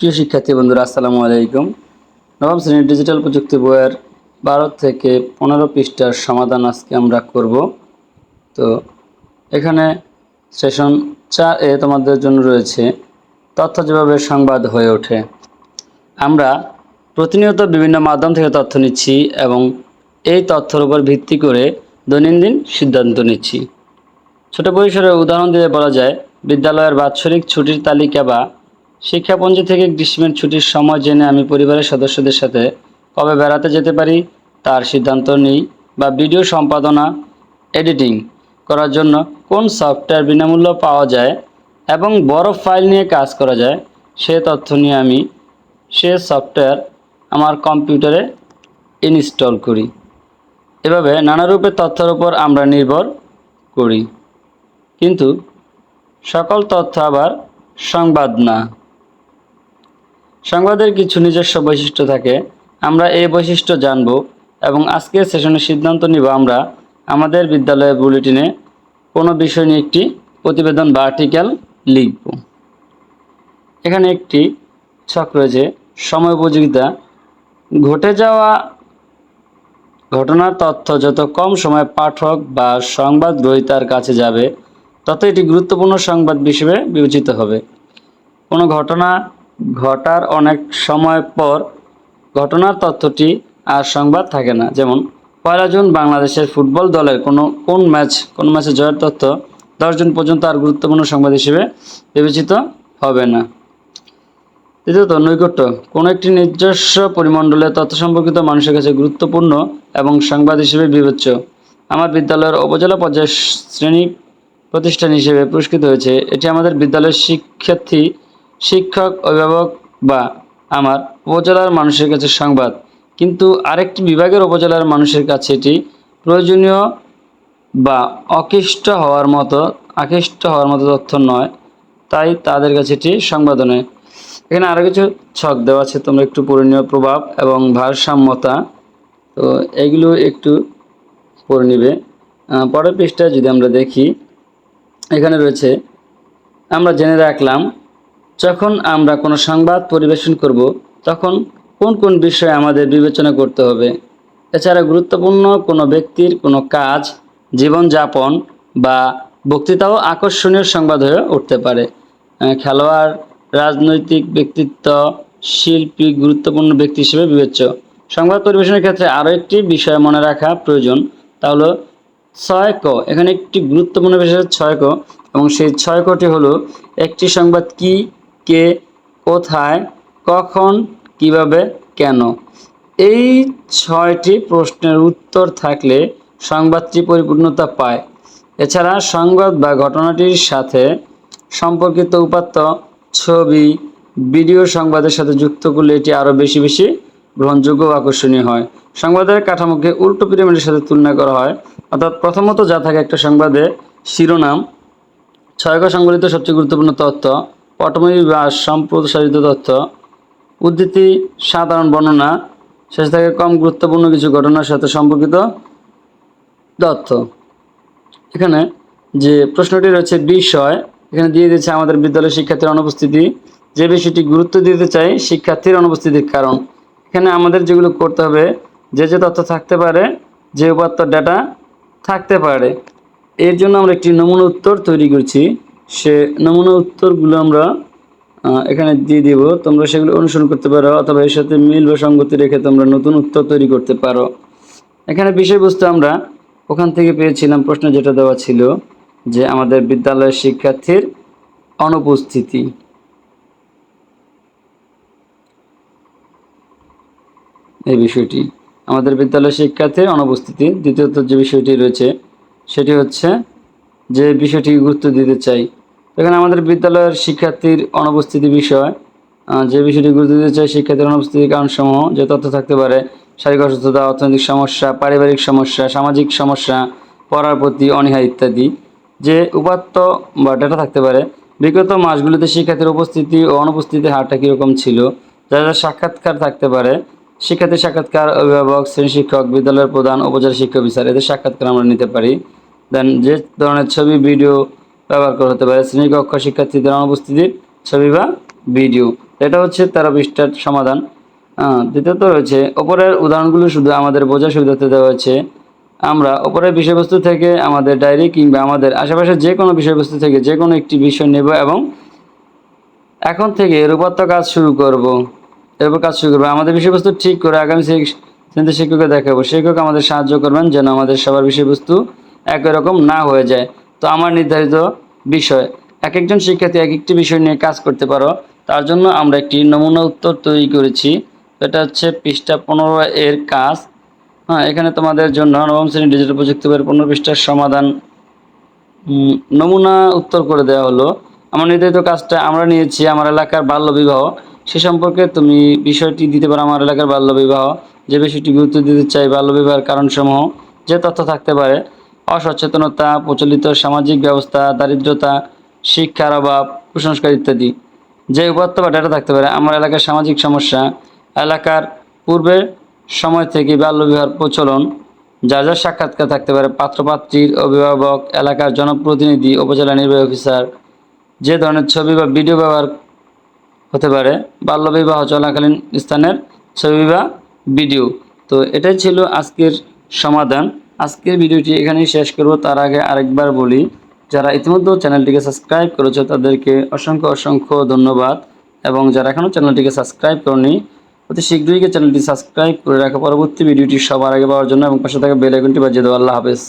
প্রিয় শিক্ষার্থী বন্ধুরা, আসসালামু আলাইকুম। নবম শ্রেণির ডিজিটাল প্রযুক্তি বইয়ের বারো থেকে পনেরো পৃষ্ঠার সমাধান আজকে আমরা করব। তো এখানে সেশন চার এ তোমাদের জন্য রয়েছে, তথ্য যেভাবে সংবাদ হয়ে ওঠে। আমরা প্রতিনিয়ত বিভিন্ন মাধ্যম থেকে তথ্য নিচ্ছি এবং এই তথ্যের উপর ভিত্তি করে দৈনন্দিন সিদ্ধান্ত নিচ্ছি। ছোট পরিসরের উদাহরণ দিয়ে বলা যায়, বিদ্যালয়ের বাৎসরিক ছুটির তালিকা বা শিক্ষাপঞ্জি থেকে গ্রীষ্মের ছুটির সময় জেনে আমি পরিবারের সদস্যদের সাথে কবে বেড়াতে যেতে পারি, তার সিদ্ধান্ত নিই বা ভিডিও সম্পাদনা, এডিটিং করার জন্য কোন সফটওয়্যার বিনামূল্য পাওয়া যায় এবং বড় ফাইল নিয়ে কাজ করা যায়, সে তথ্য নিয়ে আমি সে সফটওয়্যার আমার কম্পিউটারে ইনস্টল করি। এভাবে নানা রূপের তথ্যের উপর আমরা নির্ভর করি। কিন্তু সকল তথ্য আবার সংবাদ না। সংবাদের কিছু নিজস্ব বৈশিষ্ট্য থাকে। আমরা এই বৈশিষ্ট্য জানব এবং আজকের সেশনে সিদ্ধান্ত নিব আমরা আমাদের বিদ্যালয়ের বুলেটিনে কোনো বিষয় নিয়ে একটি প্রতিবেদন বা আর্টিকেল লিখব। এখানে একটি ছক রয়েছে, সময় উপযোগিতা। ঘটে যাওয়া ঘটনার তথ্য যত কম সময় পাঠক বা সংবাদ গ্রহীতার কাছে যাবে তত এটি গুরুত্বপূর্ণ সংবাদ হিসেবে বিবেচিত হবে। কোনো ঘটনা ঘটার অনেক সময় পর ঘটনার তথ্যটি আর সংবাদ থাকে না। যেমন, পয়লা জুন বাংলাদেশের ফুটবল দলের কোনো কোন ম্যাচ, কোন ম্যাচে জয়ের তথ্য দশ জুন পর্যন্ত আর গুরুত্বপূর্ণ সংবাদ হিসেবে বিবেচিত হবে না। দ্বিতীয়ত, নৈকট্য। কোনো একটি নিজস্ব পরিমণ্ডলে তথ্য সম্পর্কিত মানুষের কাছে গুরুত্বপূর্ণ এবং সংবাদ হিসেবে বিবেচ্য। আমার বিদ্যালয়ের উপজেলা পর্যায়ে শ্রেণি প্রতিষ্ঠান হিসেবে পুরস্কৃত হয়েছে। এটি আমাদের বিদ্যালয়ের শিক্ষার্থী শিক্ষক, অভিভাবক বা আমার উপজেলার মানুষের কাছে সংবাদ। কিন্তু আরেকটি বিভাগের উপজেলার মানুষের কাছে এটি প্রয়োজনীয় বা অকৃষ্ট হওয়ার মতো আকৃষ্ট হওয়ার মতো তথ্য নয়, তাই তাদের কাছে এটি সংবাদ নয়। এখানে আরও কিছু ছক দেওয়া আছে, তোমরা একটু পড়ে প্রভাব এবং ভারসাম্যতা। তো এগুলো একটু পড়ে নিবে। পরের পৃষ্ঠায় যদি আমরা দেখি, এখানে রয়েছে, আমরা জেনে রাখলাম যখন আমরা কোনো সংবাদ পরিবেশন করব, তখন কোন কোন বিষয়ে আমাদের বিবেচনা করতে হবে? এছাড়া গুরুত্বপূর্ণ কোনো ব্যক্তির কোনো কাজ, জীবনযাপন বা বক্তৃতাও আকর্ষণীয় সংবাদ হয়ে উঠতে পারে। খেলোয়াড়, রাজনৈতিক ব্যক্তিত্ব, শিল্পী, গুরুত্বপূর্ণ ব্যক্তি হিসেবে বিবেচ্য। সংবাদ পরিবেশনের ক্ষেত্রে আরও একটি বিষয় মনে রাখা প্রয়োজন, তা হলো ছয় ক এখানে একটি গুরুত্বপূর্ণ বিষয় ছয় ক এবং সেই ছয় কটি হলো একটি সংবাদ কি কে, কোথায়, কখন, কীভাবে, কেন? এই ছয়টি প্রশ্নের উত্তর থাকলে সংবাদটি পরিপূর্ণতা পায়। এছাড়া সংবাদ বা ঘটনাটির সাথে সম্পর্কিত উপাত্ত, ছবি, ভিডিও সংবাদের সাথে যুক্ত করলে এটি আরও বেশি বেশি গ্রহণযোগ্য আকর্ষণীয় হয়। সংবাদের কাঠামোকে উল্টো পিরামিডের সাথে তুলনা করা হয়। অর্থাৎ প্রথমত যা থাকে একটা সংবাদে শিরোনাম, ছয়ক সংবলিত সবচেয়ে গুরুত্বপূর্ণ তথ্য পটভূমি বা সম্প্রসারিত তথ্য। উদ্ধৃতি, সাধারণ বর্ণনা, শেষ থেকে কম গুরুত্বপূর্ণ কিছু ঘটনার সাথে সম্পর্কিত তথ্য। এখানে যে প্রশ্নটি রয়েছে বিষয়, এখানে দিয়ে দিয়েছে আমাদের বিদ্যালয়ের শিক্ষার্থীর অনুপস্থিতি। যে বিষয়টি গুরুত্ব দিতে চাই, শিক্ষার্থীর অনুপস্থিতির কারণ। এখানে আমাদের যেগুলো করতে হবে, যে যে তথ্য থাকতে পারে, যে উপাত্ত ডেটা থাকতে পারে, এর জন্য আমরা একটি নমুনা উত্তর তৈরি করছি। সে নমুনা উত্তরগুলো আমরা এখানে দিয়ে দিব। তোমরা সেগুলো অনুসরণ করতে পারো, অথবা এর সাথে মিল বা সঙ্গতি রেখে তোমরা নতুন উত্তর তৈরি করতে পারো। এখানে বিষয়বস্তু আমরা ওখান থেকে পেয়েছিলাম, প্রশ্ন যেটা দেওয়া ছিল যে আমাদের বিদ্যালয়ের শিক্ষার্থীর অনুপস্থিতি। এই বিষয়টি, আমাদের বিদ্যালয়ের শিক্ষার্থীর অনুপস্থিতি। দ্বিতীয়ত যে বিষয়টি রয়েছে, সেটি হচ্ছে যে বিষয়টি গুরুত্ব দিতে চাই। এখানে আমাদের বিদ্যালয়ের শিক্ষার্থীর অনুপস্থিতি বিষয় যে বিষয়টি গুরুত্ব দিতে চাই শিক্ষার্থীর অনুপস্থিতির কারণসমূহ, যে তথ্য থাকতে পারে, শারীরিক অসুস্থতা, অর্থনৈতিক সমস্যা, পারিবারিক সমস্যা, সামাজিক সমস্যা, পড়ার প্রতি অনীহা ইত্যাদি। যে উপাত্ত বা ডেটা থাকতে পারে, বিগত মাসগুলিতে শিক্ষার্থীর উপস্থিতি ও অনুপস্থিতির হারটা কীরকম ছিল, যারা যারা সাক্ষাৎকার থাকতে পারে, শিক্ষার্থী সাক্ষাৎকার অভিভাবক, শ্রেণি শিক্ষক, বিদ্যালয়ের প্রধান, উপজেলা শিক্ষক বিচার এদের সাক্ষাৎকার আমরা নিতে পারি। দেন যে ধরনের ছবি ভিডিও ব্যবহার করা হতে পারে, শ্রেণীকক্ষ শিক্ষার্থীদের অনুপস্থিতির ছবি বা ভিডিও এটা হচ্ছে তেরো পৃষ্ঠার সমাধান। দ্বিতীয়ত রয়েছে, ওপরের উদাহরণগুলো শুধু আমাদের বোঝার সুবিধাতে দেওয়া হয়েছে। আমরা ওপরের বিষয়বস্তু থেকে আমাদের ডায়েরি কিংবা আমাদের আশেপাশে যে কোনো বিষয়বস্তু থেকে যে কোনো একটি বিষয় নেব এবং এখন থেকে তো কাজ শুরু করব। এর উপর কাজ শুরু করব। আমাদের বিষয়বস্তু ঠিক করে আগামী শ্রেণীতে শিক্ষককে দেখাবো। শিক্ষক আমাদের সাহায্য করবেন যেন আমাদের সবার বিষয়বস্তু একই রকম না হয়ে যায়। তো আমার নির্ধারিত বিষয় এক একজন শিক্ষার্থী এক একটি বিষয় নিয়ে কাজ করতে পারো, তার জন্য আমরা একটি নমুনা উত্তর তৈরি করেছি। এটা হচ্ছে পৃষ্ঠা পনেরো এর কাজ। হ্যাঁ এখানে তোমাদের জন্য নবম শ্রেণি ডিজিটাল প্রযুক্তি বইয়ের পনেরো পৃষ্ঠার সমাধান নমুনা উত্তর করে দেওয়া হলো। আমার নির্ধারিত কাজটা আমরা নিয়েছি আমার এলাকার বাল্য বিবাহ। সে সম্পর্কে তুমি বিষয়টি দিতে পারো আমার এলাকার বাল্য বিবাহ। যে বিষয়টি গুরুত্ব দিতে চাই বাল্য বিবাহের কারণসমূহ, যে তথ্য থাকতে পারে। অসচেতনতা, প্রচলিত সামাজিক ব্যবস্থা, দারিদ্রতা, শিক্ষার অভাব, কুসংস্কার ইত্যাদি। যে উপাত্ত বা ডেটা থাকতে পারে, আমার এলাকার সামাজিক সমস্যা, এলাকার পূর্বের সময় থেকে বাল্যবিবাহের প্রচলন যা যা সাক্ষাৎকার থাকতে পারে, পাত্রপাত্রীর অভিভাবক, এলাকার জনপ্রতিনিধি, উপজেলা নির্বাহী অফিসার, যে ধরনের ছবি বা ভিডিও ব্যবহার হতে পারে বাল্যবিবাহ চলাকালীন স্থানের ছবি বা ভিডিও। তো এটাই ছিল আজকের সমাধান। আজকের ভিডিওটি এখানেই শেষ করব। তার আগে আরেকবার বলি, যারা ইতিমধ্যে চ্যানেলটিকে সাবস্ক্রাইব করেছে, তাদেরকে অসংখ্য অসংখ্য ধন্যবাদ। এবং যারা এখনও চ্যানেলটিকে সাবস্ক্রাইব করনি, অতি শীঘ্রই চ্যানেলটি সাবস্ক্রাইব করে রাখা। পরবর্তী ভিডিওটি সবার আগে পাওয়ার জন্য এবং পাশে থাকা বেল আইকনটি বাজিয়ে দেওয়া আল্লাহ হাফেজ।